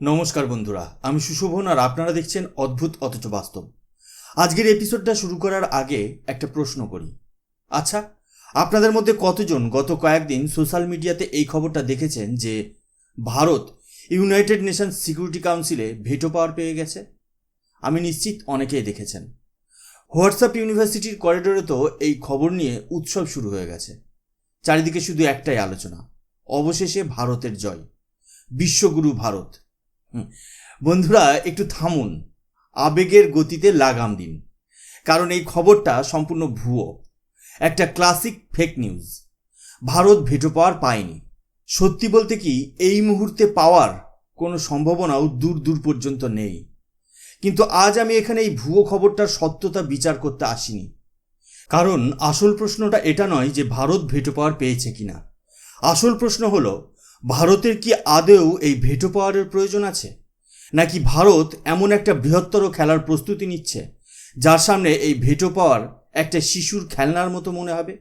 নমস্কার বন্ধুরা, আমি সুশোভন আর আপনারা দেখছেন অদ্ভুত অথচ বাস্তব। আজকের এপিসোডটা শুরু করার আগে একটা প্রশ্ন করি। আচ্ছা আপনাদের মধ্যে কতজন গত কয়েকদিন সোশ্যাল মিডিয়াতে এই খবরটা দেখেছেন যে ভারত ইউনাইটেড নেশনস সিকিউরিটি কাউন্সিলে ভেটো পাওয়ার পেয়ে গেছে? আমি নিশ্চিত অনেকেই দেখেছেন। হোয়াটসঅ্যাপ ইউনিভার্সিটির করিডোরে তো এই খবর নিয়ে উৎসব শুরু হয়ে গেছে। চারিদিকে শুধু একটাই আলোচনা, অবশেষে ভারতের জয়। বিশ্বগুরু ভারত। বন্ধুরা, একটু থামুন। আবেগের গতিতে লাগাম দিন। কারণ এই খবরটা সম্পূর্ণ ভুয়ো। একটা classic fake news Bharat veto power পায়নি। সত্যি বলতে কি, এই মুহূর্তে পাওয়ার কোনো সম্ভাবনাও দূর দূর পর্যন্ত নেই। কিন্তু আজ আমি এখানে এই ভুয়ো খবরটার সত্যতা বিচার করতে আসিনি। কারণ আসল প্রশ্নটা এটা নয় যে ভারত ভেটো পাওয়ার পেয়েছে কিনা। আসল প্রশ্ন হলো ভারতের কি আদেও এই ভেটো পাওয়ারের প্রয়োজন আছে? নাকি ভারত এমন একটা বৃহত্তর খেলার প্রস্তুতি নিচ্ছে, যার সামনে এই ভেটো পাওয়ার একটা শিশুর খেলনার মতো মনে হবে?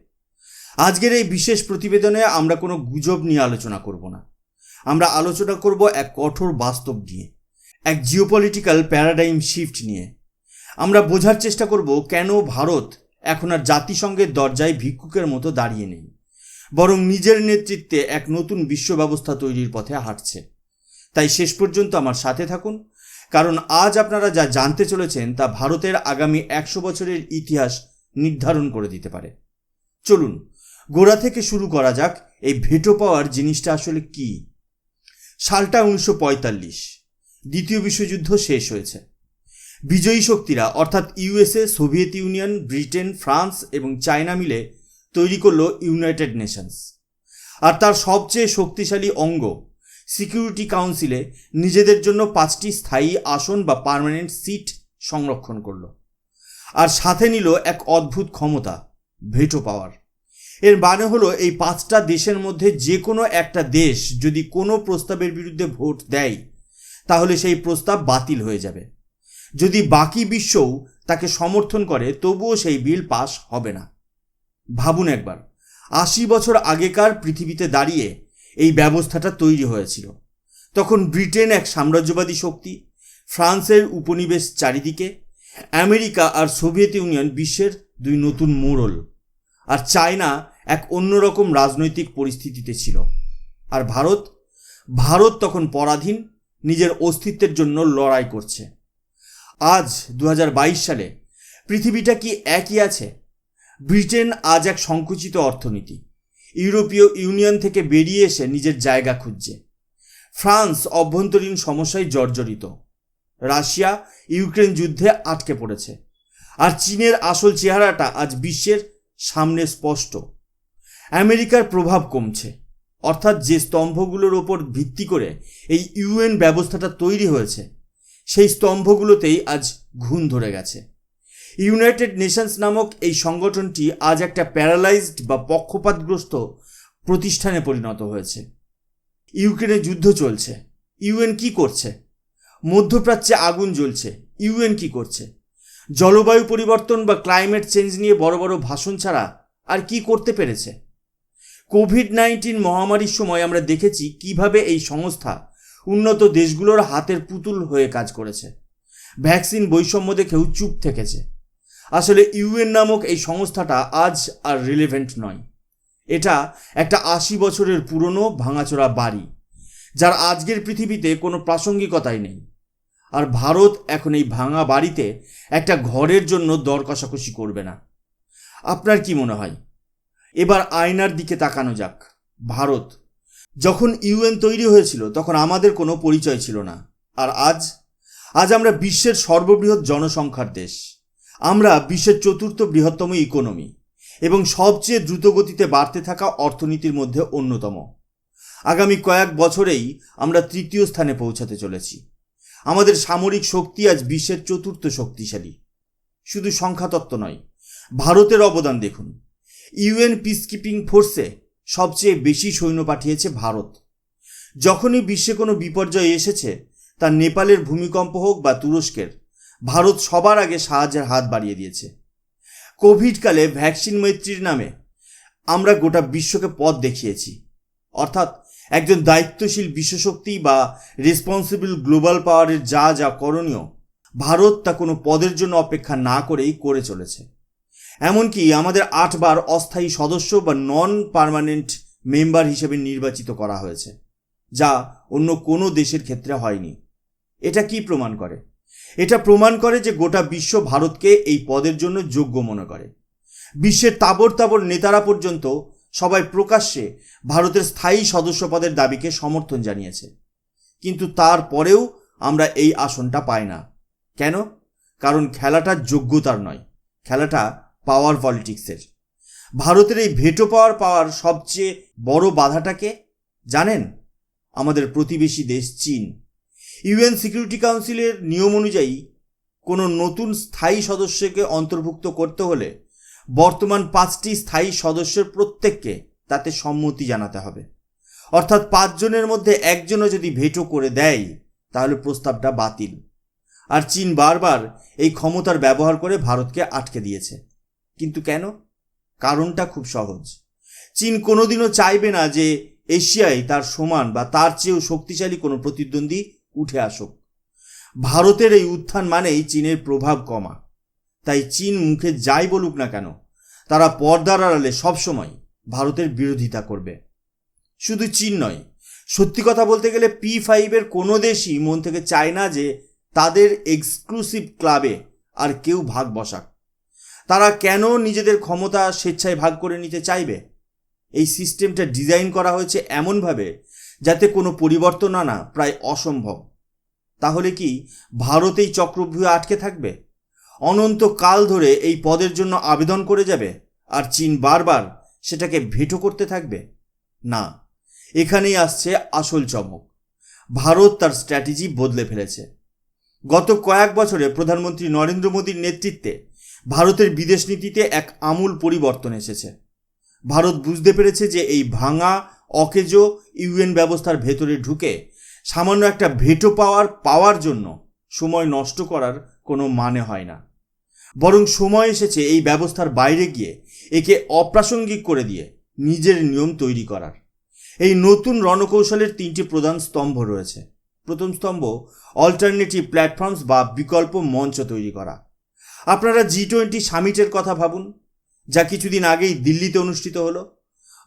আজকের এই বিশেষ প্রতিবেদনে আমরা কোনো গুজব নিয়ে আলোচনা করব না। আমরা আলোচনা করব এক কঠোর বাস্তব নিয়ে, এক জিওপলিটিক্যাল প্যারাডাইম শিফট নিয়ে। আমরা বোঝার চেষ্টা করব কেন ভারত এখন আর জাতিসংঘের দরজায় ভিক্ষুকের মতো দাঁড়িয়ে নেই। বরং নিজের নেতৃত্বে এক নতুন বিশ্ব ব্যবস্থা তৈরির পথে হাঁটছে। তাই শেষ পর্যন্ত আমার সাথে থাকুন, কারণ আজ আপনারা যা জানতে চলেছেন তা ভারতের আগামী একশো বছরের ইতিহাস নির্ধারণ করে দিতে পারে। চলুন, গোড়া থেকে শুরু করা যাক এই ভেটো পাওয়ার জিনিসটা আসলে কি। সালটা উনিশশো পঁয়তাল্লিশ, দ্বিতীয় বিশ্বযুদ্ধ শেষ হয়েছে। বিজয়ী শক্তিরা, অর্থাৎ USA Soviet Union, Britain, France এবং চায়না মিলে তৈরি করল ইউনাইটেড নেশনস আর তার সবচেয়ে শক্তিশালী অঙ্গ সিকিউরিটি কাউন্সিলে নিজেদের জন্য পাঁচটি স্থায়ী আসন বা পার্মানেন্ট সিট সংরক্ষণ করল। আর সাথে নিল এক অদ্ভুত ক্ষমতা ভেটো পাওয়ার এর মানে হলো এই পাঁচটা দেশের মধ্যে যে কোনো একটা দেশ যদি কোনো প্রস্তাবের বিরুদ্ধে ভোট দেয়, তাহলে সেই প্রস্তাব বাতিল হয়ে যাবে। যদি বাকি বিশ্বও তাকে সমর্থন করে, তবুও সেই বিল পাস হবে না। ভাবুন একবার। আশি বছর আগেকার পৃথিবীতে দাঁড়িয়ে এই ব্যবস্থাটা তৈরি হয়েছিল। তখন ব্রিটেন এক সাম্রাজ্যবাদী শক্তি, ফ্রান্সের উপনিবেশ চারিদিকে, আমেরিকা আর সোভিয়েত ইউনিয়ন বিশ্বের দুই নতুন মোড়ল, আর চায়না এক অন্যরকম রাজনৈতিক পরিস্থিতিতে ছিল। আর ভারত? ভারত তখন পরাধীন, নিজের অস্তিত্বের জন্য লড়াই করছে। আজ দু হাজার বাইশ সালে পৃথিবীটা কি একই আছে? ব্রিটেন আজ এক সংকুচিত অর্থনীতি। ইউরোপীয় ইউনিয়ন থেকে বেরিয়ে এসে নিজের জায়গা খুঁজছে। ফ্রান্স অভ্যন্তরীণ সমস্যায় জর্জরিত। রাশিয়া ইউক্রেন যুদ্ধে আটকে পড়েছে। আর চীনের আসল চেহারাটা আজ বিশ্বের সামনে স্পষ্ট। আমেরিকার প্রভাব কমছে। অর্থাৎ যে স্তম্ভগুলোর ওপর ভিত্তি করে এই ইউএন ব্যবস্থাটা তৈরি হয়েছে, সেই স্তম্ভগুলোতেই আজ ঘুণ ধরে গেছে। ইউনাইটেড নেশনস নামক এই সংগঠনটি আজ একটা প্যারালাইজড বা পক্ষপাতগ্রস্ত প্রতিষ্ঠানে পরিণত হয়েছে। ইউক্রেনে যুদ্ধ চলছে। ইউএন কি করছে? মধ্যপ্রাচ্যে আগুন জ্বলছে। ইউএন কি করছে? জলবায়ু পরিবর্তন বা ক্লাইমেট চেঞ্জ নিয়ে বড় বড় ভাষণ ছাড়া আর কি করতে পেরেছে? কোভিড নাইন্টিন মহামারীর সময় আমরা দেখেছি কীভাবে এই সংস্থা উন্নত দেশগুলোর হাতের পুতুল হয়ে কাজ করেছে। ভ্যাকসিন বৈষম্য দেখেও চুপ থেকেছে। আসলে ইউএন নামক এই সংস্থাটা আজ আর রিলেভেন্ট নয়। এটা একটা আশি বছরের পুরনো ভাঙাচোরা বাড়ি, যার আজকের পৃথিবীতে কোনো প্রাসঙ্গিকতাই নেই। আর ভারত এখন এই ভাঙা বাড়িতে একটা ঘরের জন্য দর কষাকষি করবে না। আপনার কি মনে হয়? এবার আয়নার দিকে তাকানো যাক। ভারত, যখন ইউএন তৈরি হয়েছিল, তখন আমাদের কোনো পরিচয় ছিল না। আর আজ আজ আমরা বিশ্বের সর্ববৃহৎ জনসংখ্যার দেশ। আমরা বিশ্বের চতুর্থ বৃহত্তম ইকোনমি এবং সবচেয়ে দ্রুতগতিতে বাড়তে থাকা অর্থনীতির মধ্যে অন্যতম। আগামী কয়েক বছরেই আমরা তৃতীয় স্থানে পৌঁছাতে চলেছি। আমাদের সামরিক শক্তি আজ বিশ্বের চতুর্থ শক্তিশালী। শুধু সংখ্যাতত্ত্ব নয়, ভারতের অবদান দেখুন। ইউএন পিসকিপিং ফোর্সে সবচেয়ে বেশি সৈন্য পাঠিয়েছে ভারত। যখনই বিশ্বে কোনো বিপর্যয় এসেছে, তা নেপালের ভূমিকম্প হোক বা তুরস্কের ভারত সবার আগে সাহায্যের হাত বাড়িয়ে দিয়েছে। কোভিডকালে ভ্যাকসিন মৈত্রীর নামে আমরা গোটা বিশ্বকে পথ দেখিয়েছি। অর্থাৎ একজন দায়িত্বশীল বিশ্বশক্তি বা রেসপন্সিবল গ্লোবাল পাওয়ারের যা যা করণীয়, ভারত তা কোনো পদের জন্য অপেক্ষা না করেই করে চলেছে। এমনকি আমাদের আটবার অস্থায়ী সদস্য বা নন পারমানেন্ট মেম্বার হিসেবে নির্বাচিত করা হয়েছে, যা অন্য কোনো দেশের ক্ষেত্রে হয়নি। এটা কি প্রমাণ করে? এটা প্রমাণ করে যে গোটা বিশ্ব ভারতকে এই পদের জন্য যোগ্য মনে করে। বিশ্বের তাবর তাবর নেতারা পর্যন্ত সবাই প্রকাশ্যে ভারতের স্থায়ী সদস্য পদের দাবিকে সমর্থন জানিয়েছে। কিন্তু তারপরেও আমরা এই আসনটা পাই না। কেন? কারণ খেলাটা যোগ্যতার নয়। খেলাটা পাওয়ার পলিটিক্সের ভারতের এই ভেটো পাওয়ার পাওয়ার সবচেয়ে বড় বাধাটাকে জানেন? আমাদের প্রতিবেশী দেশ চীন। ইউএন সিকিউরিটি কাউন্সিলের নিয়ম অনুযায়ী কোনো নতুন স্থায়ী সদস্যকে অন্তর্ভুক্ত করতে হলে বর্তমান পাঁচটি স্থায়ী সদস্যের প্রত্যেককে তাতে সম্মতি জানাতে হবে। অর্থাৎ পাঁচজনের মধ্যে একজনও যদি ভেটো করে দেয়, তাহলে প্রস্তাবটা বাতিল। আর চীন বারবার এই ক্ষমতার ব্যবহার করে ভারতকে আটকে দিয়েছে। কিন্তু কেন? কারণটা খুব সহজ। চীন কোনোদিনও চাইবে না যে এশিয়ায় তার সমান বা তার চেয়েও শক্তিশালী কোনো প্রতিদ্বন্দ্বী উঠে আসুক। ভারতের এই উত্থান মানেই চীনের প্রভাব কমা। তাই চীন মুখে যাই বলুক না কেন, তারা পর্দার আড়ালে সবসময় ভারতের বিরোধিতা করবে। শুধু চীন নয়, সত্যি কথা বলতে গেলে পি ফাইভের কোনো দেশই মন থেকে চায় না যে তাদের এক্সক্লুসিভ ক্লাবে আর কেউ ভাগ বসাক। তারা কেন নিজেদের ক্ষমতা স্বেচ্ছায় ভাগ করে নিতে চাইবে? এই সিস্টেমটা ডিজাইন করা হয়েছে এমনভাবে যাতে কোনো পরিবর্তন আনা প্রায় অসম্ভব। তাহলে কি ভারতেই চক্রব্যূহে আটকে থাকবে? অনন্ত কাল ধরে এই পদের জন্য আবেদন করে যাবে আর চীন বারবার সেটাকে ভেটো করতে থাকবে? না, এখানেই আসছে আসল চমক। ভারত তার স্ট্র্যাটেজি বদলে ফেলেছে। গত কয়েক বছরে প্রধানমন্ত্রী নরেন্দ্র মোদীর নেতৃত্বে ভারতের বিদেশ নীতিতে এক আমূল পরিবর্তন এসেছে। ভারত বুঝতে পেরেছে যে এই ভাঙা, অকেজো ইউএন ব্যবস্থার ভেতরে ঢুকে সামান্য একটা ভেটো পাওয়ার পাওয়ার জন্য সময় নষ্ট করার কোনো মানে হয় না। বরং সময় এসেছে এই ব্যবস্থার বাইরে গিয়ে একে অপ্রাসঙ্গিক করে দিয়ে নিজের নিয়ম তৈরি করার। এই নতুন রণকৌশলের তিনটি প্রধান স্তম্ভ রয়েছে। প্রথম স্তম্ভ অল্টারনেটিভ প্ল্যাটফর্মস বা বিকল্প মঞ্চ তৈরি করা। আপনারা জি টোয়েন্টি সামিটের কথা ভাবুন, যা কিছুদিন আগেই দিল্লিতে অনুষ্ঠিত হলো।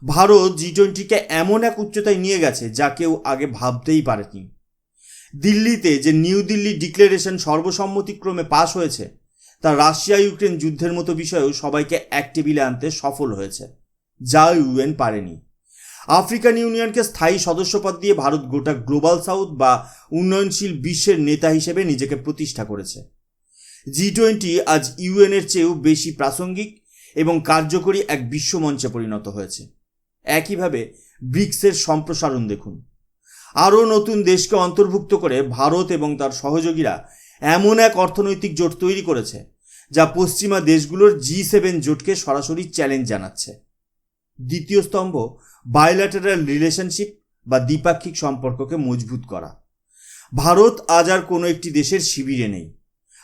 ভারত জি টোয়েন্টিকে এমন এক উচ্চতায় নিয়ে গেছে যা কেউ আগে ভাবতেই পারেনি। দিল্লিতে যে নিউ দিল্লি ডিক্লারেশন সর্বসম্মতিক্রমে পাশ হয়েছে, তা রাশিয়া ইউক্রেন যুদ্ধের মতো বিষয়েও সবাইকে এক টেবিলে আনতে সফল হয়েছে, যা ইউএন পারেনি। আফ্রিকান ইউনিয়নকে স্থায়ী সদস্যপদ দিয়ে ভারত গোটা গ্লোবাল সাউথ বা উন্নয়নশীল বিশ্বের নেতা হিসেবে নিজেকে প্রতিষ্ঠা করেছে। জি টোয়েন্টি আজ ইউএনের চেয়েও বেশি প্রাসঙ্গিক এবং কার্যকরী এক বিশ্বমঞ্চে পরিণত হয়েছে। একইভাবে ব্রিক্সের সম্প্রসারণ দেখুন। আরও নতুন দেশকে অন্তর্ভুক্ত করে ভারত এবং তার সহযোগীরা এমন এক অর্থনৈতিক জোট তৈরি করেছে, যা পশ্চিমা দেশগুলোর জি সেভেন জোটকে সরাসরি চ্যালেঞ্জ জানাচ্ছে। দ্বিতীয় স্তম্ভ বায়োল্যাটারাল রিলেশনশিপ বা দ্বিপাক্ষিক সম্পর্ককে মজবুত করা। ভারত আজ আর কোনো একটি দেশের শিবিরে নেই।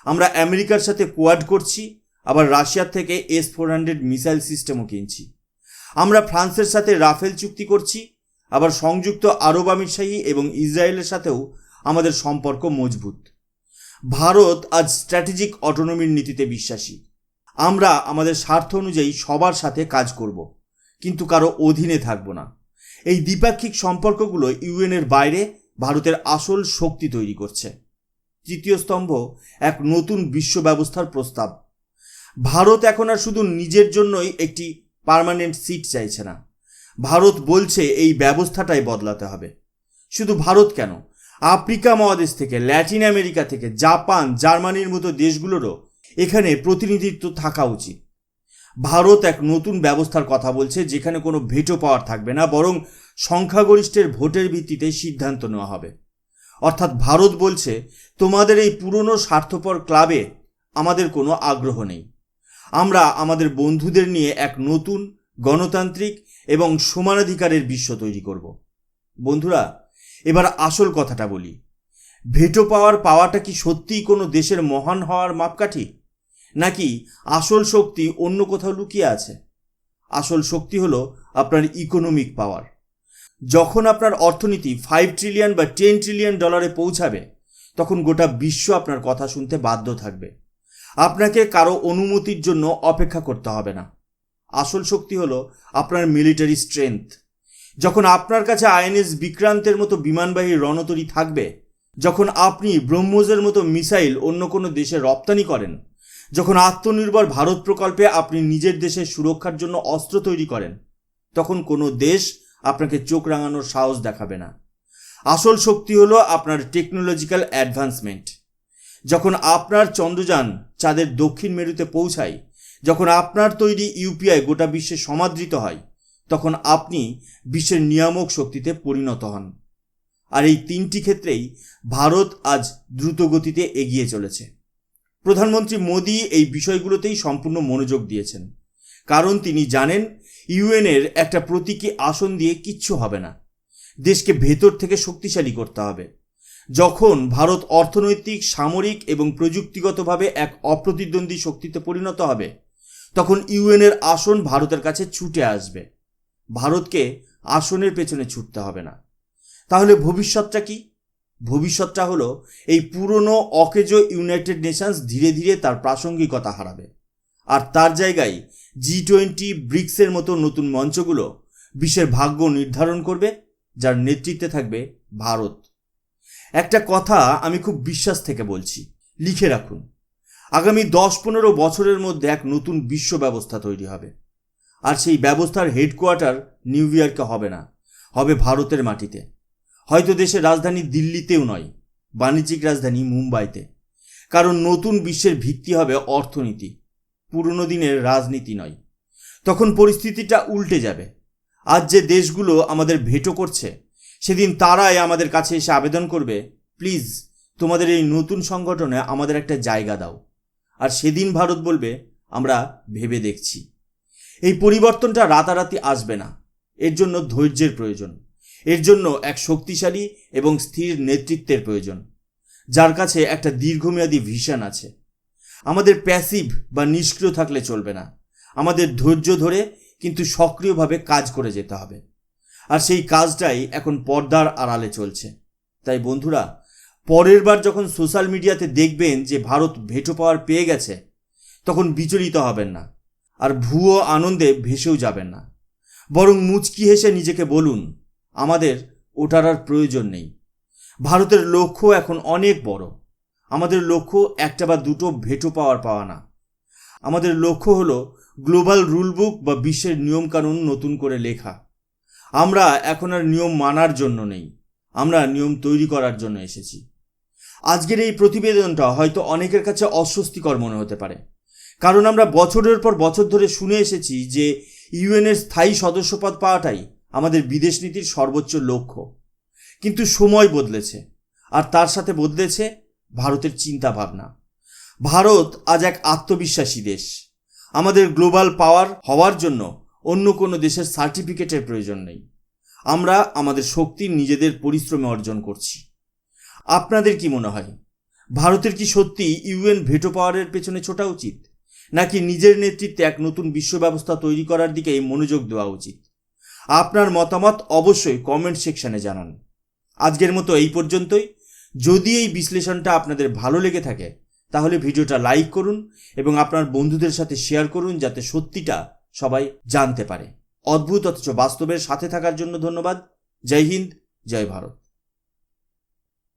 আমরা আমেরিকার সাথে কোয়াড করছি, আবার রাশিয়ার থেকে এস ফোর হান্ড্রেড মিসাইল সিস্টেমও কিনছি। আমরা ফ্রান্সের সাথে রাফেল চুক্তি করছি, আবার সংযুক্ত আরব আমিরশাহী এবং ইসরায়েলের সাথেও আমাদের সম্পর্ক মজবুত। ভারত আজ স্ট্র্যাটেজিক অটোনমির নীতিতে বিশ্বাসী। আমরা আমাদের স্বার্থ অনুযায়ী সবার সাথে কাজ করব, কিন্তু কারও অধীনে থাকব না। এই দ্বিপাক্ষিক সম্পর্কগুলো ইউএনের বাইরে ভারতের আসল শক্তি তৈরি করছে। তৃতীয় স্তম্ভ, এক নতুন বিশ্ব ব্যবস্থার প্রস্তাব। ভারত এখন আর শুধু নিজের জন্যই একটি পার্মানেন্ট সিট চাইছে না। ভারত বলছে এই ব্যবস্থাটাই বদলাতে হবে। শুধু ভারত কেন? আফ্রিকা মহাদেশ থেকে, ল্যাটিন আমেরিকা থেকে, জাপান, জার্মানির মতো দেশগুলোরও এখানে প্রতিনিধিত্ব থাকা উচিত। ভারত এক নতুন ব্যবস্থার কথা বলছে, যেখানে কোনো ভেটো পাওয়ার থাকবে না, বরং সংখ্যাগরিষ্ঠের ভোটের ভিত্তিতে সিদ্ধান্ত নেওয়া হবে। অর্থাৎ ভারত বলছে, তোমাদের এই পুরনো স্বার্থপর ক্লাবে আমাদের কোনো আগ্রহ নেই। আমরা আমাদের বন্ধুদের নিয়ে এক নতুন গণতান্ত্রিক এবং সমানাধিকারের বিশ্ব তৈরি করব। বন্ধুরা, এবার আসল কথাটা বলি। ভেটো পাওয়ার পাওয়াটা কি সত্যিই কোনো দেশের মহান হওয়ার মাপকাঠি? নাকি আসল শক্তি অন্য কোথাও লুকিয়ে আছে? আসল শক্তি হলো আপনার ইকোনমিক পাওয়ার যখন আপনার অর্থনীতি ফাইভ ট্রিলিয়ন বা টেন ট্রিলিয়ন ডলারে পৌঁছাবে, তখন গোটা বিশ্ব আপনার কথা শুনতে বাধ্য থাকবে। আপনাকে কারও অনুমতির জন্য অপেক্ষা করতে হবে না। আসল শক্তি হলো আপনার মিলিটারি স্ট্রেংথ। যখন আপনার কাছে আইএনএস বিক্রান্তের মতো বিমানবাহী রণতরী থাকবে, যখন আপনি ব্রহ্মোজের মতো মিসাইল অন্য কোনো দেশে রপ্তানি করেন, যখন আত্মনির্ভর ভারত প্রকল্পে আপনি নিজের দেশের সুরক্ষার জন্য অস্ত্র তৈরি করেন, তখন কোনো দেশ আপনাকে চোখ রাঙানোর সাহস দেখাবে না। আসল শক্তি হলো আপনার টেকনোলজিক্যাল অ্যাডভান্সমেন্ট যখন আপনার চন্দ্রযান চাঁদের দক্ষিণ মেরুতে পৌঁছায়, যখন আপনার তৈরি ইউপিআই গোটা বিশ্বে সমাদৃত হয়, তখন আপনি বিশ্বের নিয়ামক শক্তিতে পরিণত হন। আর এই তিনটি ক্ষেত্রেই ভারত আজ দ্রুত গতিতে এগিয়ে চলেছে। প্রধানমন্ত্রী মোদী এই বিষয়গুলোতেই সম্পূর্ণ মনোযোগ দিয়েছেন। কারণ তিনি জানেন, ইউএনের একটা প্রতীকী আসন দিয়ে কিচ্ছু হবে না। দেশকে ভেতর থেকে শক্তিশালী করতে হবে। যখন ভারত অর্থনৈতিক, সামরিক এবং প্রযুক্তিগতভাবে এক অপ্রতিদ্বন্দ্বী শক্তিতে পরিণত হবে, তখন ইউএনের আসন ভারতের কাছে ছুটে আসবে। ভারতকে আসনের পেছনে ছুটতে হবে না। তাহলে ভবিষ্যৎটা কি? ভবিষ্যৎটা হলো এই পুরনো, অকেজো ইউনাইটেড নেশনস ধীরে ধীরে তার প্রাসঙ্গিকতা হারাবে। আর তার জায়গায় জি টোয়েন্টি, ব্রিক্সের মতো নতুন মঞ্চগুলো বিশ্বের ভাগ্য নির্ধারণ করবে, যার নেতৃত্বে থাকবে ভারত। একটা কথা আমি খুব বিশ্বাস থেকে বলছি। লিখে রাখুন। আগামী দশ পনেরো বছরের মধ্যে এক নতুন বিশ্ব ব্যবস্থা তৈরি হবে। আর সেই ব্যবস্থার হেডকোয়ার্টার নিউ ইয়র্কে হবে না, হবে ভারতের মাটিতে। হয়তো দেশের রাজধানী দিল্লিতেও নয়, বাণিজ্যিক রাজধানী মুম্বাইতে। কারণ নতুন বিশ্বের ভিত্তি হবে অর্থনীতি, পুরনো দিনের রাজনীতি নয়। তখন পরিস্থিতিটা উল্টে যাবে। আজ যে দেশগুলো আমাদের ভেটো করছে সেদিন তারাই আমাদের কাছে এসে আবেদন করবে, প্লিজ, তোমাদের এই নতুন সংগঠনে আমাদের একটা জায়গা দাও। আর সেদিন ভারত বলবে, আমরা ভেবে দেখছি। এই পরিবর্তনটা রাতারাতি আসবে না। এর জন্য ধৈর্যের প্রয়োজন। এর জন্য এক শক্তিশালী এবং স্থির নেতৃত্বের প্রয়োজন, যার কাছে একটা দীর্ঘমেয়াদী ভিশন আছে। আমাদের প্যাসিভ বা নিষ্ক্রিয় থাকলে চলবে না। আমাদের ধৈর্য ধরে কিন্তু সক্রিয়ভাবে কাজ করে যেতে হবে। আর সেই কাজটাই এখন পর্দার আড়ালে চলছে। তাই বন্ধুরা, পরের বার যখন সোশ্যাল মিডিয়াতে দেখবেন যে ভারত ভেটো পাওয়ার পেয়ে গেছে, তখন বিচলিত হবেন না আর ভুয়ো আনন্দে ভেসেও যাবেন না। বরং মুচকি হেসে নিজেকে বলুন, আমাদের ওটার আর প্রয়োজন নেই। ভারতের লক্ষ্য এখন অনেক বড়। আমাদের লক্ষ্য একটা বা দুটো ভেটো পাওয়ার পাওয়া না। আমাদের লক্ষ্য হলো গ্লোবাল রুলবুক বা বিশ্বের নিয়মকানুন নতুন করে লেখা। আমরা এখন আর নিয়ম মানার জন্য নেই। আমরা নিয়ম তৈরি করার জন্য এসেছি। আজকের এই প্রতিবেদনটা হয়তো অনেকের কাছে অস্বস্তিকর মনে হতে পারে। কারণ আমরা বছরের পর বছর ধরে শুনে এসেছি যে ইউএনের স্থায়ী সদস্যপদ পাওয়াটাই আমাদের বিদেশ নীতির সর্বোচ্চ লক্ষ্য। কিন্তু সময় বদলেছে, আর তার সাথে বদলেছে ভারতের চিন্তা ভাবনা ভারত আজ এক আত্মবিশ্বাসী দেশ। আমাদের গ্লোবাল পাওয়ার হওয়ার জন্য অন্য কোনো দেশের সার্টিফিকেটের প্রয়োজন নেই। আমরা আমাদের শক্তি নিজেদের পরিশ্রমে অর্জন করছি। আপনাদের কি মনে হয়, ভারতের কি সত্যি ইউএন ভেটো পাওয়ারের পেছনে ছোটা উচিত, নাকি নিজের নেতৃত্বে এক নতুন বিশ্ব ব্যবস্থা তৈরি করার দিকে মনোযোগ দেওয়া উচিত? আপনার মতামত অবশ্যই কমেন্ট সেকশনে জানান। আজকের মতো এই পর্যন্তই। যদি এই বিশ্লেষণটা আপনাদের ভালো লেগে থাকে, তাহলে ভিডিওটা লাইক করুন এবং আপনার বন্ধুদের সাথে শেয়ার করুন যাতে সত্যিটা সবাই জানতে পারে। অদ্ভুত অথচ বাস্তবের সাথে থাকার জন্য ধন্যবাদ। জয় হিন্দ জয় ভারত।